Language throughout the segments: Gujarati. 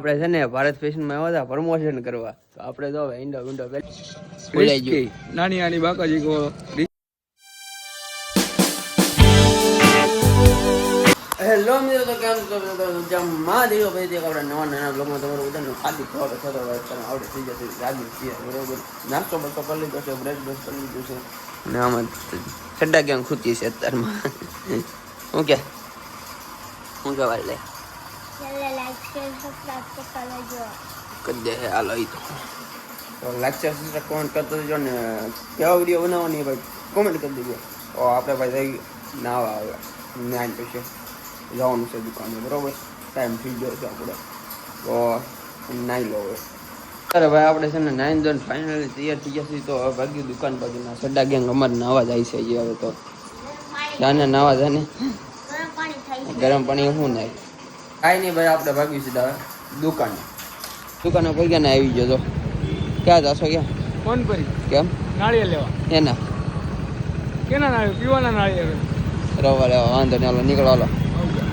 આપણે છે ને ભારત ફેશનમાં આવ્યા હતા પ્રમોશન કરવા. તો આપણે તો હવે ઈંડો વિન્ડો નાની નાની બાકાજી કો હેલો મિત્રો તો કેમ છો? તો જમા દેવો ભાઈ દેખ આપણે નવા નાના બ્લોગમાં તમારું બધાનું ખાલી છે. તો તમે આવડે થઈ જશે રાજી છીએ બરોબર? નાસ્તો બસ્તો કરી લીધો છે બ્રેક બ્રશ કરી લીધું છે. ને આમાં ઠંડા કેમ ખૂતી છે અત્યારમાં? ઓકે કે? શું કહેવાય લે ચેનલ લાઈક શેર સબસ્ક્રાઇબ કરતા રહેજો કરી દે હાલો, ઈ તો. લેક્ચર સિસ્ટર કોમેન્ટ કરતો જજો ને. કેવા વીડિયો બનાવવાની ભાઈ? કોમેન્ટ કરી દેજો. ઓ, આપણે ભાઈ ના આવે જ્ઞાન પછી જવાનું છે દુકાને, બરોબર? ટાઈમ થઈ ગયો છે આપણે. તો નાઈ લો હવે. અરે ભાઈ, આપણે છે ને નાઈન ધોરણ ફાઇનલી તૈયાર થઈ ગયા છીએ. તો ભાગ્યું દુકાન બાજુના સડા ગેંગ અમારે નાવા જાય છે હવે તો. જાને, નાવા જાને. ગરમ પાણી હું નાય કાંઈ નહીં ભાઈ આપણે ભાગી સીધા દુકાન. દુકાને કોઈ ને આવી ગયો તો. ક્યાં જશો ક્યાં? ફોન કરી. કેમ? નાળિયેર લેવા. એના. કેના નાળિયેર? પીવાના નાળિયેર. રવા લેવા વાંધો નહીં હાલો નીકળો હાલો.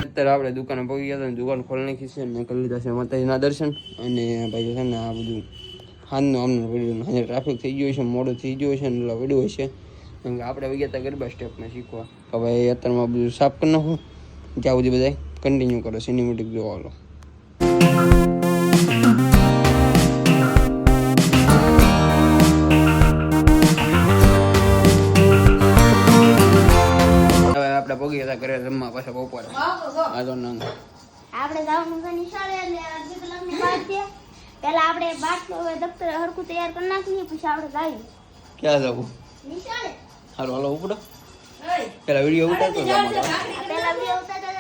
અત્યારે આપણે દુકાને પહોંચી ગયા હતા દુકાન ખોલી નાખી છે મેં કરી લીધા છે માતાજીના દર્શન. અને ભાઈ છે ને આ બધું હાલનું અમને પડ્યું આજે ટ્રાફિક થઈ ગયું છે મોડું થઈ ગયું છે ને એટલે હોય છે. કેમ કે આપણે ગયા હતા ગરબા સ્ટેપમાં શીખવા. હવે અત્યારમાં બધું સાફ કરી નાખું. ક્યાં સુધી બધા કન્ટિન્યુ કરો સિનેમેટિક જોવા હાલો હવે આપણે પગી હતા ઘરે જમવા પાછા બપોરે આ તો નંગ આપણે જવાનું છે નિશાળે એટલે અડધી કલાકની વાત છે પહેલા આપણે બાટલો હવે દફતર હરખું તૈયાર કરી નાખીએ પછી આપણે જઈએ ક્યાં જવું નિશાળે હાલો હાલો ઉપડો પેલા વીડિયો ઉતારતો જ આમાં તો. પહેલા બી ઉતારતા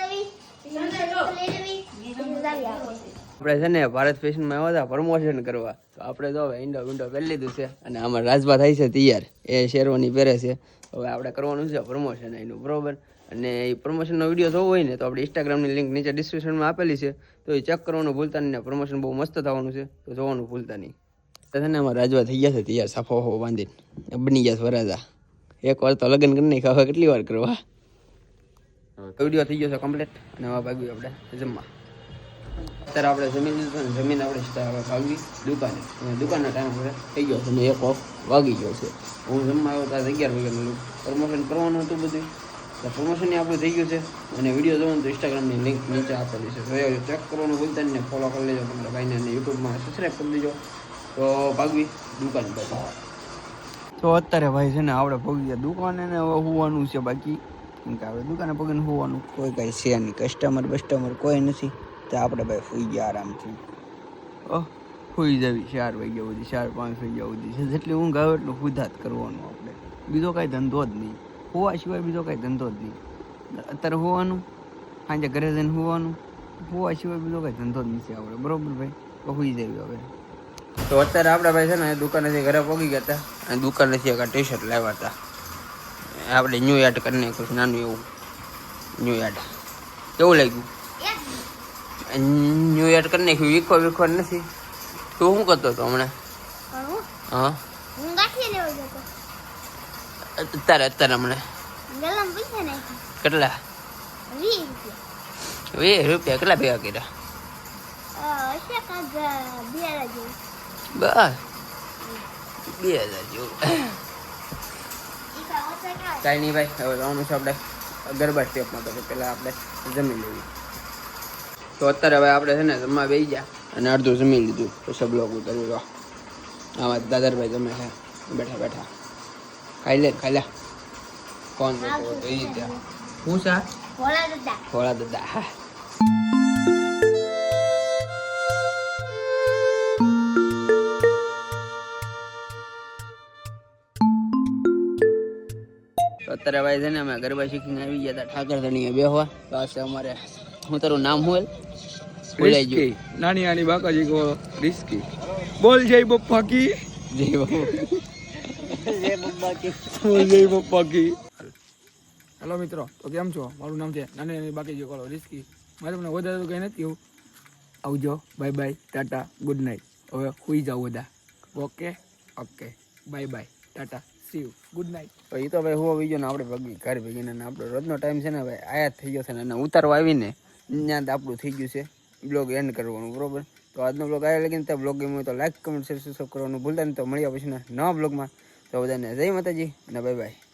આપણે છે ને ભારત ફેશનમાં આવ્યા હતા પ્રમોશન કરવા. તો આપણે તો હવે ઇન્ડો વિન્ડો પહેરી લીધું છે અને આમાં રાજભા થાય છે તૈયાર. એ શેરવાની પહેરે છે. હવે આપણે કરવાનું છે પ્રમોશન એનું, બરોબર? અને એ પ્રમોશનનો વીડિયો જોવો હોય ને તો આપણે ઇન્સ્ટાગ્રામની લિંક નીચે ડિસ્ક્રિપ્શનમાં આપેલી છે. તો એ ચેક કરવાનું ભૂલતા નહીં પ્રમોશન બહુ મસ્ત થવાનું છે. તો જોવાનું ભૂલતા નહીં. તો છે ને આમાં રાજવા થઈ ગયા છે તૈયાર સાફો બાંધીને. બની ગયા છે વરાજા. એક વાર તો લગ્ન કરી નાખ્યા, હવે કેટલી વાર કરવા? વીડિયો થઈ ગયો છે કમ્પ્લીટ અને હવે ભાગ્યું આપણે જમવા. અત્યારે આપણે જમીન જમીન આપણે ભાગવી. દુકાને. દુકાનનો ટાઈમ હવે થઈ ગયો અને એક ઓફ વાગી ગયો છે. હું જમવા આવ્યો ત્યારે અગિયાર વાગ્યાનું પ્રમોશન કરવાનું હતું બધું. તો પ્રમોશન આપણું થઈ ગયું છે. અને વીડિયો જોવાનું તો ઇન્સ્ટાગ્રામની લિંક નીચે આપેલી છે. તો ચેક કરવાનું ભૂલતા ને ફોલો કરી લેજો. તમારા ભાઈને અને યુટ્યુબમાં સબસ્ક્રાઈબ કરી દેજો. તો ભાગવી દુકાન પર. તો અત્યારે ભાઈ છે ને, આપણે ભોગી દુકાને ને હોવાનું છે બાકી. કેમ કે આપણે દુકાને પગીને હોવાનું કોઈ કાંઈ છે નહીં. કસ્ટમર બસ્ટમર કોઈ નથી. તો આપણે ભાઈ સુઈ ગયા આરામથી. ઓહ સુઈ જવી ચાર વાગ્યા સુધી ચાર પાંચ વાગ્યા સુધી. છે જેટલી ઊંઘ આવે એટલું સુધાત કરવાનું આપણે. બીજો કાંઈ ધંધો જ નહીં. હોવા સિવાય બીજો કાંઈ ધંધો જ નહીં. અત્યારે હોવાનું સાંજે ઘરે જઈને હોવાનું. હોવા સિવાય બીજો કાંઈ ધંધો જ નથી આપણે. બરાબર ભાઈ? તો સુઈ જવી હવે. તો અત્યારે આપણા ભાઈ છે ને દુકાનેથી ઘરે પહોંચી ગયા હતા. અને દુકાનેથી એક ટી શર્ટ લાવ્યા હતા. આપણે ન્યૂ એડ કરી નાખ્યું નાનું એવું. New ad. કેવું લાગ્યું? ન્યૂ એડ કરી નાખ્યું વીખો વીખો નથી. તું શું કરતો હતો હમણાં? હા? અત્યારે અત્યારે હમણાં. કેટલા? વીસ રૂપિયા. કેટલા ભેગા કર્યા? બસ. બે હજાર જેવું. કાંઈ નહીં ભાઈ હવે જવાનું છે આપણે ગરબા સ્ટેપમાં તો પહેલાં આપણે જમી લેવી તો અત્યારે હવે આપણે છે ને જમવા બેસી ગયા અને અડધું જમી લીધું. પછી બ્લોગ ઉતરવું તો આમાં દાદરભાઈ જમે છે. બેઠા બેઠા. ખાઈ લે ખાઈ લે. કોણ તો એ ત્યાં હું સા ભોળા દાદા. ખોળા દાદા. હા. અત્યારે ભાઈ છે ને અમે ગરબા શીખીને આવી ગયા હતા ઠાકર ધણીએ બેહવા પાસે અમારે હું તારું નામ હોય બોલાઈ ગયું. નાની નાની બાકાજી કહો રિસ્કી. બોલ જય બપ્પા કી. જય બોલ જય બપ્પા કી. હેલો મિત્રો તો કેમ છો? મારું નામ છે નાની નાની બાકાજી કો રિસ્કી. મારે તમને વધારે તો કંઈ નથી એવું. આવજો bye bye tata good night. હવે સુઈ જાઓ બધા. Okay? Okay. Bye bye tata. See you good night તો એ તો ભાઈ હું આવી ગયો ને આપણે ભગી ઘર ભેગીને આપણો રોજનો ટાઈમ છે ને ભાઈ આયા થઈ ગયો છે ને અને ઉતારવા આવીને ત્યાં તો આપણું થઈ ગયું છે બ્લોગ એન્ડ કરવાનું, બરોબર? તો આજનો બ્લોગ આવ્યા લગીને તો બ્લોગ ગમ્યો તો લાઈક કમેન્ટ શેર સબસ્ક્રાઈબ કરવાનું ભૂલતા નહીં. તો મળ્યા પછી નવા બ્લોગમાં તો બધાને જય માતાજી અને બાય બાય